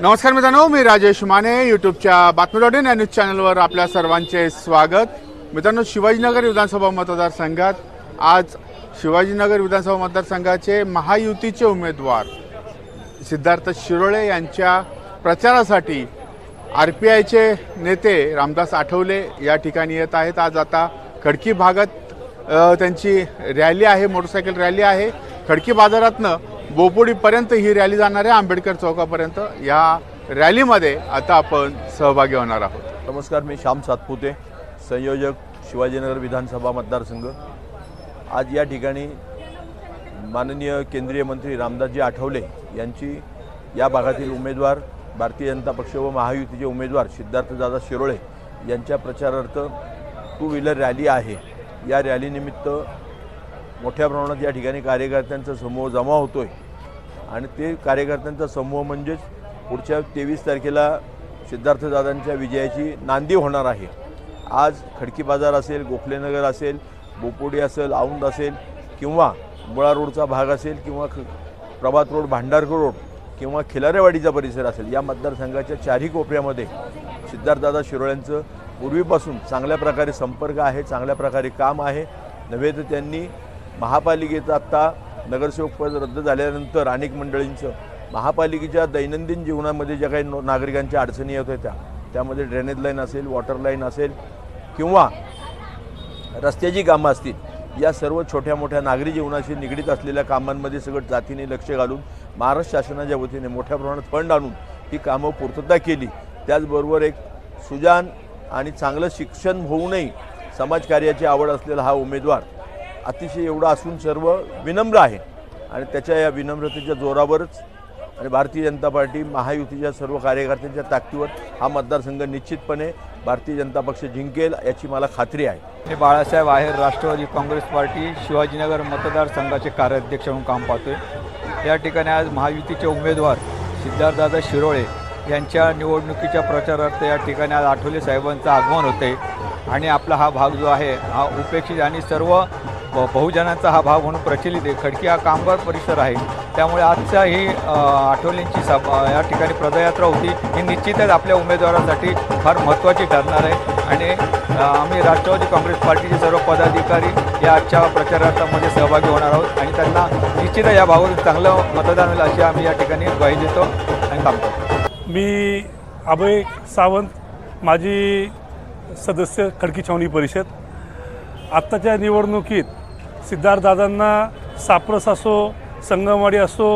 नमस्कार मित्रांनो मी राजेश माने यूट्यूबच्या बातमी डॉट इन या न्यूज चॅनलवर आपल्या सर्वांचे स्वागत. मित्रांनो शिवाजीनगर विधानसभा मतदारसंघात आज शिवाजीनगर विधानसभा मतदारसंघाचे महायुतीचे उमेदवार सिद्धार्थ शिरोळे यांच्या प्रचारासाठी आर पी आयचे नेते रामदास आठवले या ठिकाणी येत आहेत. आज आता खडकी भागात त्यांची रॅली आहे मोटरसायकल रॅली आहे. खडकी बाजारातनं बोपोडीपर्यंत ही रॅली जाणार आहे आंबेडकर चौकापर्यंत. या रॅलीमध्ये आता आपण सहभागी होणार आहोत. नमस्कार मी श्याम सातपुते संयोजक शिवाजीनगर विधानसभा मतदारसंघ. आज या ठिकाणी माननीय केंद्रीय मंत्री रामदासजी आठवले यांची या भागातील उमेदवार भारतीय जनता पक्ष व महायुतीचे उमेदवार सिद्धार्थदादा शिरोळे यांच्या प्रचारार्थ टू व्हीलर रॅली आहे. या रॅलीनिमित्त मोठ्या प्रमाणात या ठिकाणी कार्यकर्त्यांचा समूह जमा होतो आहे आणि ते कार्यकर्त्यांचा समूह म्हणजेच पुढच्या तेवीस तारखेला सिद्धार्थदादांच्या विजयाची नांदी होणार आहे. आज खडकी बाजार असेल गोखलेनगर असेल बोपोडी असेल औंद असेल किंवा मुळा रोडचा भाग असेल किंवा ख प्रभात रोड भांडारकर रोड किंवा खिलारेवाडीचा परिसर असेल या मतदारसंघाच्या चारही कोपऱ्यामध्ये सिद्धार्थदादा शिरोळ्यांचं पूर्वीपासून चांगल्या प्रकारे संपर्क आहे चांगल्या प्रकारे काम आहे. नव्हे तर त्यांनी महापालिकेचं आत्ता नगरसेवक पद रद्द झाल्यानंतर अनेक मंडळींचं महापालिकेच्या दैनंदिन जीवनामध्ये ज्या काही नो- नागरिकांच्या अडचणी येत होत्या त्यामध्ये ड्रेनेज लाईन असेल वॉटर लाईन असेल किंवा रस्त्याची कामं असतील या सर्व छोट्या मोठ्या नागरी जीवनाशी निगडीत असलेल्या कामांमध्ये सगळं जातीने लक्ष घालून महाराष्ट्र शासनाच्या वतीने मोठ्या प्रमाणात फंड आणून ही कामं पूर्तता केली. त्याचबरोबर एक सुजान आणि चांगलं शिक्षण होऊनही समाजकार्याची आवड असलेला हा उमेदवार अतिशय एवढा असून सर्व विनम्र आहे. आणि त्याच्या या विनम्रतेच्या जोरावरच आणि भारतीय जनता पार्टी महायुतीच्या सर्व कार्यकर्त्यांच्या ताकदीवर हा मतदारसंघ निश्चितपणे भारतीय जनता पक्ष जिंकेल याची मला खात्री आहे. मी बाळासाहेब आहेर राष्ट्रवादी काँग्रेस पार्टी शिवाजीनगर मतदारसंघाचे कार्याध्यक्ष म्हणून काम पाहतोय. या ठिकाणी आज महायुतीचे उमेदवार सिद्धार्थदादा शिरोळे यांच्या निवडणुकीच्या प्रचारार्थ या ठिकाणी आज आठवले साहेबांचं आगमन होते आणि आपला हा भाग जो आहे हा उपेक्षित आणि सर्व बहुजनांचा हा भाग म्हणून प्रचलित आहे. खडकी हा कामगार परिसर आहे. त्यामुळे आजच्या ही आठवलेंची सभा या ठिकाणी पदयात्रा होती ही निश्चितच आपल्या उमेदवारासाठी फार महत्त्वाची ठरणार आहे. आणि आम्ही राष्ट्रवादी काँग्रेस पार्टीचे सर्व पदाधिकारी या आजच्या प्रचारार्थामध्ये सहभागी होणार आहोत. आणि त्यांना निश्चितच या भागातून चांगलं मतदान होईल अशी आम्ही या ठिकाणी ग्वाही देतो आणि थांबतो मी अभय सावंत माजी सदस्य खडकी छावणी परिषद. आत्ताच्या निवडणुकीत सिद्धार्थदादांना साप्रस असो संगमवाडी असो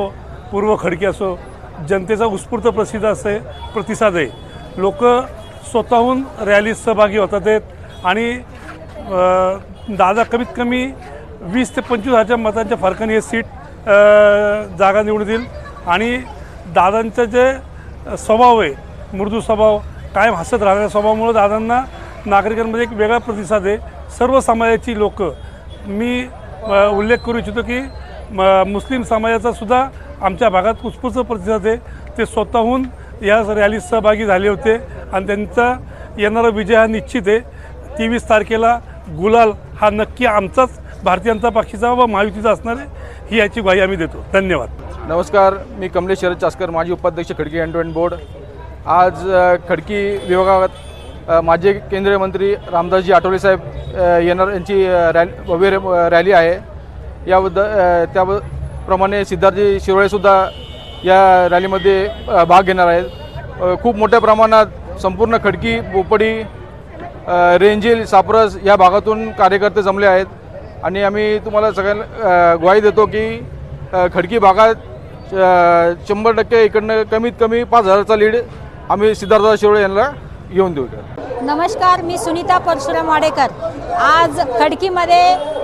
पूर्व खडकी असो जनतेचा उत्स्फूर्त प्रसिद्ध असे प्रतिसाद आहे. लोक स्वतःहून रॅलीत सहभागी होतात आहेत आणि दादा कमीत कमी वीस ते पंचवीस हजारच्या मतांच्या फरकाने हे सीट जागा निवडून आणि दादांचं जे स्वभाव आहे मृदू स्वभाव कायम हसत राहणाऱ्या स्वभावामुळं दादांना नागरिकांमध्ये एक वेगळा प्रतिसाद आहे. सर्व समाजाची लोक मी उल्लेख करू इच्छितो की म- मुस्लिम समाजाचा सुद्धा आमच्या भागात उत्स्फूर्त प्रतिसाद आहे. ते स्वतःहून या रॅलीत सहभागी झाले होते आणि त्यांचा येणारा विजय हा निश्चित आहे. तेवीस तारखेला गुलाल हा नक्की आमचाच भारतीय जनता पक्षाचा व महायुतीचा असणार आहे ही याची ग्वाही आम्ही देतो. धन्यवाद. नमस्कार मी कमलेश शरद चास्कर माजी उपाध्यक्ष खडकी अँड बोर्ड. आज खडकी विभागात माजी केंद्रीय मंत्री रामदासजी आठवले साहेब येणार यांची रॅली भव्य रॅली आहे. याबद्दल त्याप्रमाणे सिद्धार्थजी शिरोळेसुद्धा या रॅलीमध्ये भाग घेणार आहेत. खूप मोठ्या प्रमाणात संपूर्ण खडकी बोपडी रेंजील सापरस या भागातून कार्यकर्ते जमले आहेत. आणि आम्ही तुम्हाला सगळ्यांना ग्वाही देतो की खडकी भागात शंभर टक्के इकडनं कमीत कमी पाच हजारचा लीड आम्ही सिद्धार्थ शिरोळे यांना येऊन देऊ. नमस्कार मी सुनीता परशुराम वाडेकर. आज खडकीमध्ये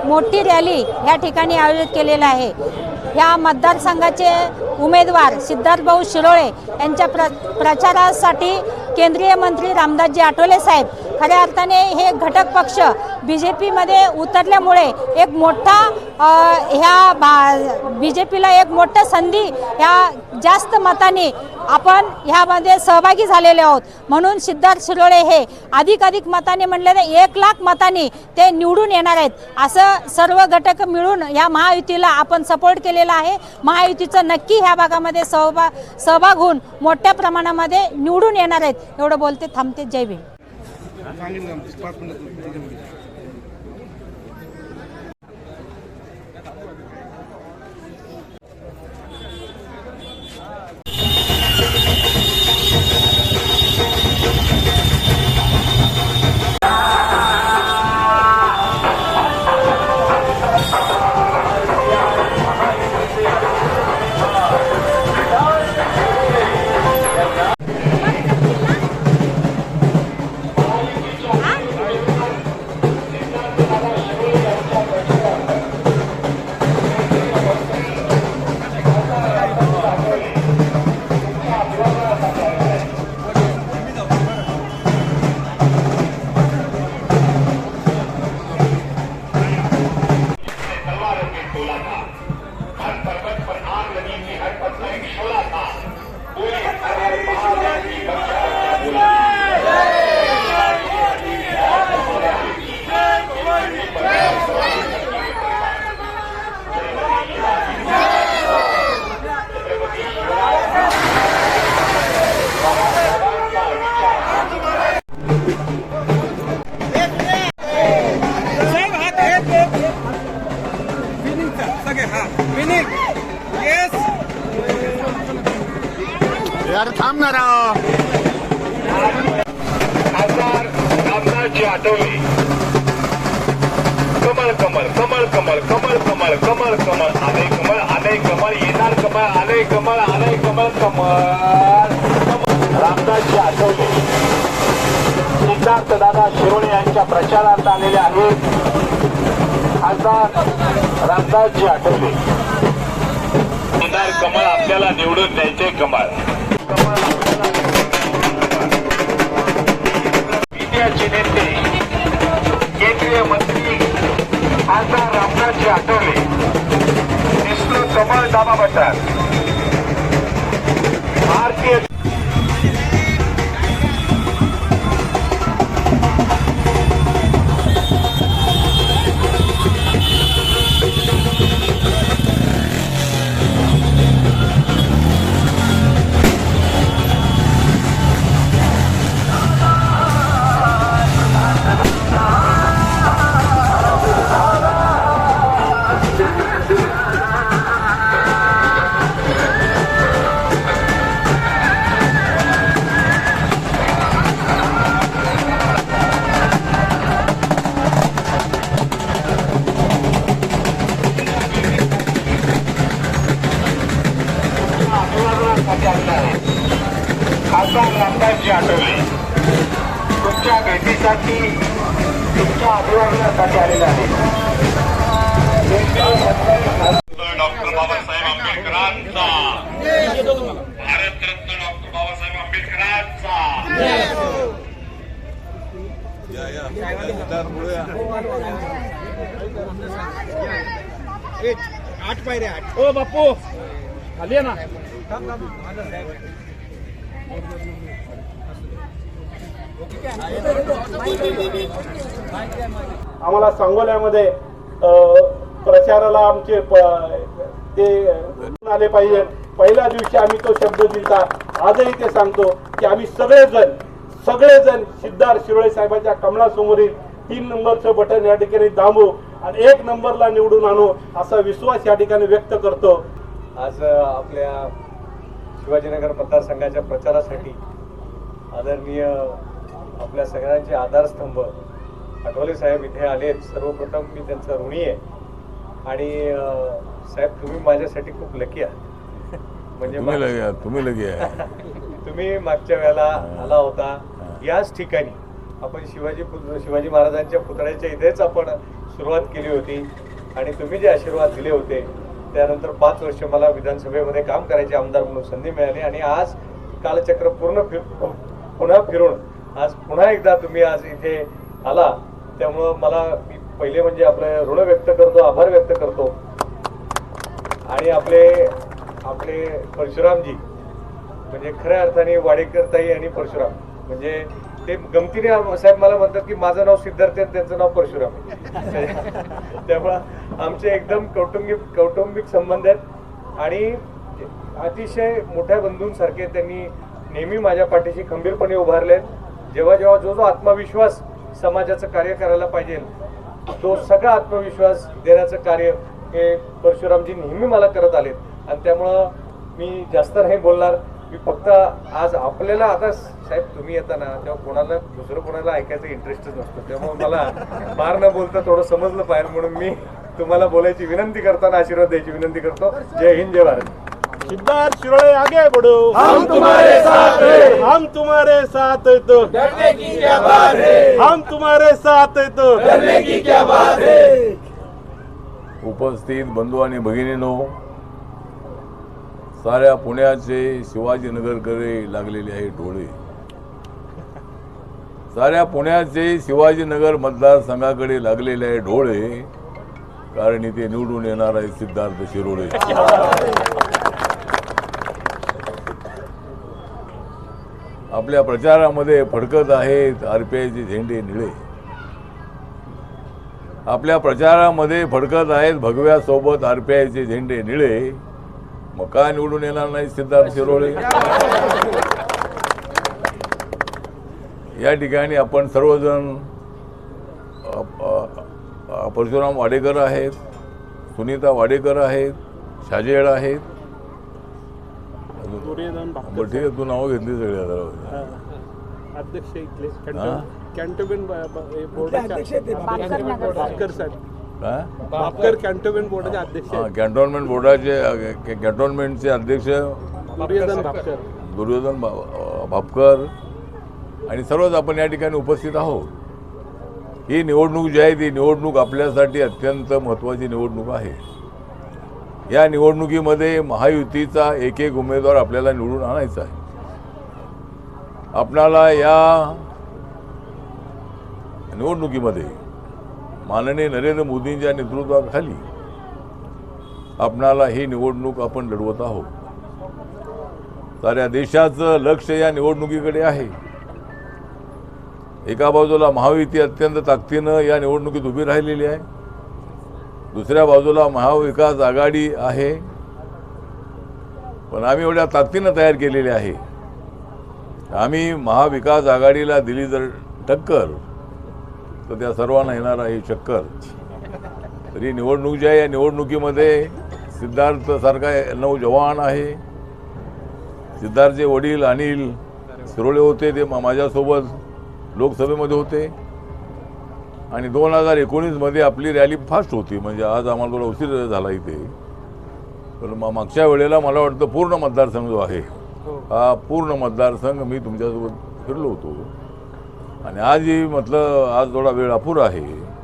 मोठी रॅली या ठिकाणी आयोजित केलेला आहे. ह्या मतदारसंघाचे उमेदवार सिद्धार्थभाऊ शिरोळे यांच्या प्र प्रचारासाठी केंद्रीय मंत्री रामदासजी आठवले साहेब खऱ्या अर्थाने हे घटक पक्ष बी जे पीमध्ये उतरल्यामुळे एक मोठा ह्या बा बी जे पीला एक मोठं संधी ह्या जास्त मताने आपण ह्यामध्ये सहभागी झालेले आहोत. म्हणून सिद्धार्थ शिरोळे हे अधिक अधिक मताने म्हणले तर एक लाख मताने ते निवडून येणार आहेत. असं सर्व घटक मिळून या महायुतीला आपण सपोर्ट केलेला आहे. महायुतीचं नक्की ह्या भागामध्ये सहभाग सहभाग होऊन मोठ्या प्रमाणामध्ये निवडून येणार आहेत. एवढं बोलते. थांबते. जय भीम. సాంఘికంగా పార్టీ रामदासजी आठवले कमळ कमळ कमळ कमळ कमळ कमळ कमळ कमळ आले कमळ आले कमळ येणार कमळ आले कमळ आले कमळ कमळ रामदासजी आठवले. सिद्धार्थ दादा शिरोळे यांच्या प्रचारार्थ आलेले आहेत. खासदार रामदासजी आठवले. येणार कमळ आपल्याला निवडून द्यायचे कमळ. कमळ आपल्याला इंडियाचे खासदार रामदासजी आठवले. दिसलो कमळ दाबा बटन भारतीय ओ बापू. खाली आहे ना. आम्हाला सांगोल्यामध्ये अ, प्रचाराला आमचे ते आले पाहिजे. पहिल्या दिवशी आम्ही तो शब्द दिलता. आजही ते सांगतो की आम्ही सगळेजण सगळेजण सिद्धार्थ शिरोळे साहेबांच्या कमळासमोरील तीन नंबरचं बटन या ठिकाणी दाबू आणि एक नंबरला निवडून आणू असा विश्वास या ठिकाणी व्यक्त करतो. आज आपल्या शिवाजीनगर मतदारसंघाच्या प्रचारासाठी आदरणीय आपल्या सगळ्यांचे आधारस्तंभ आठवले साहेब इथे आलेत. सर्वप्रथम मी त्यांचा ऋणी आहे. आणि साहेब तुम्ही माझ्यासाठी खूप लकी आहात. म्हणजे तुम्ही लगे तुम्ही लगे आहे तुम्ही मागच्या वेळेला आला होता. याच ठिकाणी आपण शिवाजी पुत- शिवाजी महाराजांच्या पुतळ्याच्या इथेच आपण सुरुवात केली होती. आणि तुम्ही जे आशीर्वाद दिले होते त्यानंतर पाच वर्ष मला विधानसभेमध्ये काम करायचे आमदार म्हणून संधी मिळाली. आणि आज कालचक्र पूर्ण फिर पुन्हा फिरून आज पुन्हा एकदा तुम्ही आज इथे आला. त्यामुळं मला मी पहिले म्हणजे आपलं ऋण व्यक्त करतो आभार व्यक्त करतो. आणि आपले आपले परशुरामजी म्हणजे खऱ्या अर्थाने वाडेकर ताई आणि परशुराम म्हणजे ते गमतीने साहेब मला म्हणतात की माझं नाव सिद्धार्थ आहे आणि त्यांचं नाव परशुराम त्यामुळं आमचे एकदम कौटुंबिक कौटुंबिक संबंध आहेत. आणि अतिशय मोठ्या बंधूंसारखे त्यांनी नेहमी माझ्या पाठीशी खंबीरपणे उभारले जेव्हा जेव्हा जो जो आत्मविश्वास समाजाचं कार्य करायला पाहिजे तो सगळा आत्मविश्वास देण्याचं कार्य हे परशुरामजी नेहमी मला करत आलेत. आणि त्यामुळं मी जास्त नाही बोलणार. मी फक्त आज आपल्याला आता साहेब तुम्ही येताना तेव्हा कोणाला दुसरं कोणाला ऐकायचा इंटरेस्टच नसतो. त्यामुळे मला फार न बोलता थोडं समजलं पाहिजे म्हणून मी तुम्हाला बोलायची विनंती करताना आशीर्वाद द्यायची विनंती करतो. जय हिंद जय भारत. सिद्धार्थ शिरोळे आगे बढ़ो. हम तुम्हारे साथ हैं। हम तुम्हारे साथ हैं तो. डरने की क्या बात है? हम तुम्हारे साथ हैं तो. डरने की क्या बात है? उपस्थित बंधू आणि भगिनीनो साऱ्या पुण्याचे शिवाजीनगरकडे लागलेले आहे डोळे. साऱ्या पुण्याचे शिवाजीनगर मतदारसंघाकडे लागलेले आहे डोळे कारण इथे निवडून येणार आहे सिद्धार्थ शिरोळे. आपल्या प्रचारामध्ये फडकत आहेत आरपीआयचे झेंडे निळे. आपल्या प्रचारामध्ये फडकत आहेत भगव्यासोबत आरपीआयचे झेंडे निळे. मग का निवडून येणार नाही सिद्धार्थ शिरोळे? या ठिकाणी आपण सर्वजण परशुराम वाडेकर आहेत सुनीता वाडेकर आहेत शाजेड आहेत. बरं ठीक आहे तू नावं घेतली सगळी आता बोर्डाचे हा, कॅन्टोन्मेंट कॅन्टोन्मेंटचे अध्यक्ष. दुर्योधन भापकर दुर्योधन भा- अ, भापकर आणि सर्वच आपण या ठिकाणी उपस्थित आहोत. ही निवडणूक जी आहे ती निवडणूक आपल्यासाठी अत्यंत महत्त्वाची निवडणूक आहे. या निवडणुकीमध्ये महायुतीचा एक एक उमेदवार आपल्याला निवडून आणायचा आहे. आपणाला या निवडणुकीमध्ये माननीय नरेंद्र मोदींच्या नेतृत्वाखाली आपणाला ही निवडणूक आपण लढवत आहोत. साऱ्या देशाचं लक्ष या निवडणुकीकडे आहे. एका बाजूला महायुती अत्यंत ताकदीनं या निवडणुकीत उभी राहिलेली आहे. दुसऱ्या बाजूला महाविकास आघाडी आहे. पण आम्ही एवढ्या ताकदीनं तयार केलेली आहे. आम्ही महाविकास आघाडीला दिली जर टक्कर तर त्या सर्वांना येणार आहे चक्कर. तरी निवडणूक जी आहे या निवडणुकीमध्ये सिद्धार्थसारखा नऊ जवान आहे. सिद्धार्थचे वडील अनिल सुरळे होते ते माझ्यासोबत. लोकसभेमध्ये होते. आणि दोन हजार एकोणीसमध्ये आपली रॅली फास्ट होती. म्हणजे आज आम्हाला थोडा उशीर झाला इथे. पण मागच्या वेळेला मला वाटतं पूर्ण मतदारसंघ जो आहे हा. पूर्ण मतदारसंघ मी तुमच्यासोबत फिरलो होतो. आणि आजही म्हटलं आज थोडा वेळ अपुरा आहे.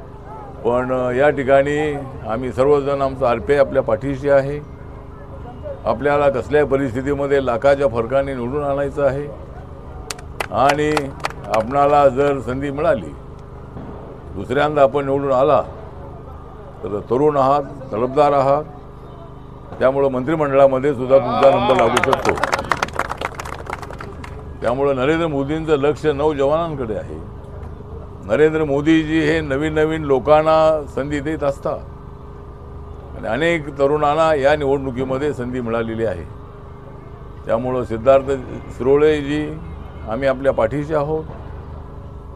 पण या ठिकाणी आम्ही सर्वजण आमचं आर पी आय आपल्या पाठीशी आहे. आपल्याला कसल्याही परिस्थितीमध्ये लाखाच्या फरकाने निवडून आणायचं आहे. आणि आपणाला जर संधी मिळाली दुसऱ्यांदा आपण निवडून आला तर तरुण आहात तलबदार आहात त्यामुळं मंत्रिमंडळामध्ये सुद्धा तुमचा नंबर लागू शकतो. त्यामुळं नरेंद्र मोदींचं लक्ष नऊ जवानांकडे आहे. नरेंद्र मोदीजी हे नवीन नवीन लोकांना संधी देत असतात. आणि अनेक तरुणांना या निवडणुकीमध्ये संधी मिळालेली आहे. त्यामुळं सिद्धार्थ शिरोळेजी आम्ही आपल्या पाठीशी आहोत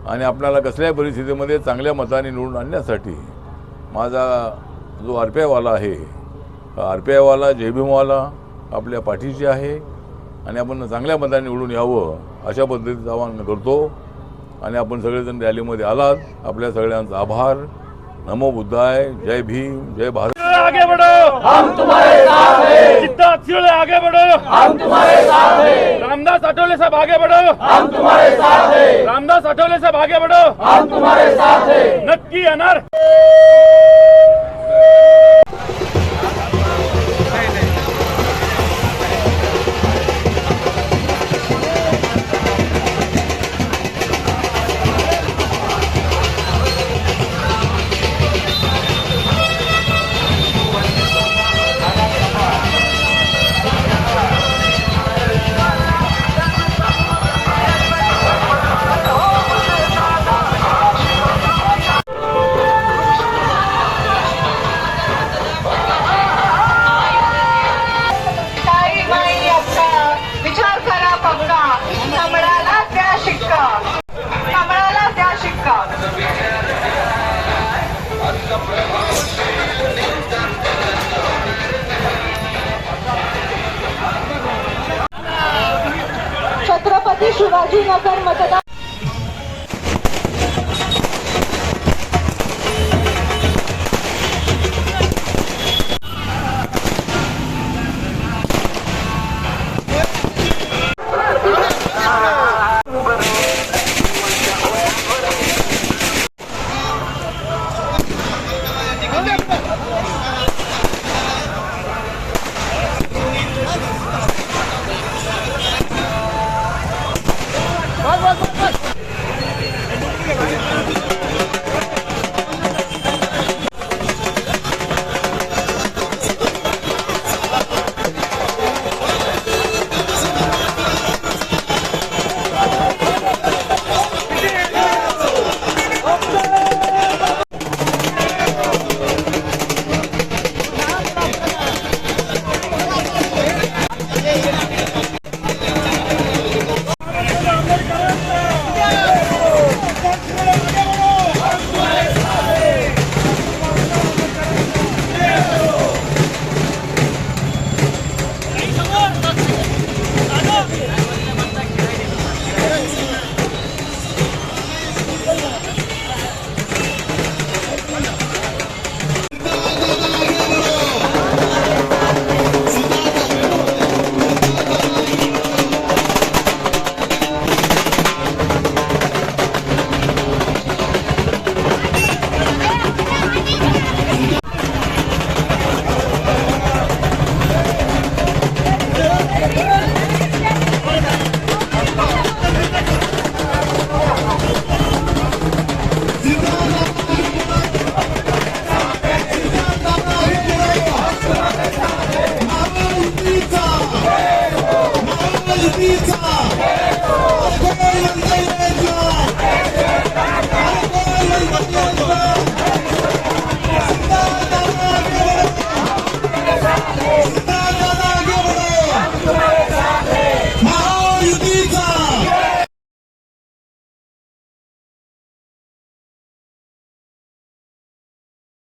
आणि आपल्याला कसल्याही परिस्थितीमध्ये चांगल्या मताने निवडून आणण्यासाठी माझा जो आर पी आयवाला आहे आर पी आयवाला जयभीमवाला आपल्या पाठीशी आहे आणि आपण चांगल्या मताने निवडून यावं अशा पद्धतीचं आवाहन करतो. आणि आपण सगळेजण रॅलीमध्ये आलात. आपल्या सगळ्यांचा आभार. नमो बुद्धाय. जय भीम. जय भारत. आगे बढ़ो। हम तुम्हारे साथ हैं। सिद्धार्थ शिरोळे आगे बढ़ो। हम तुम्हारे साथ हैं। रामदास आठवले साहब आगे बढ़ो। हम तुम्हारे साथ हैं। रामदास आठवले साहब आगे बढ़ो। हम तुम्हारे साथ हैं। नक्की येणार no permite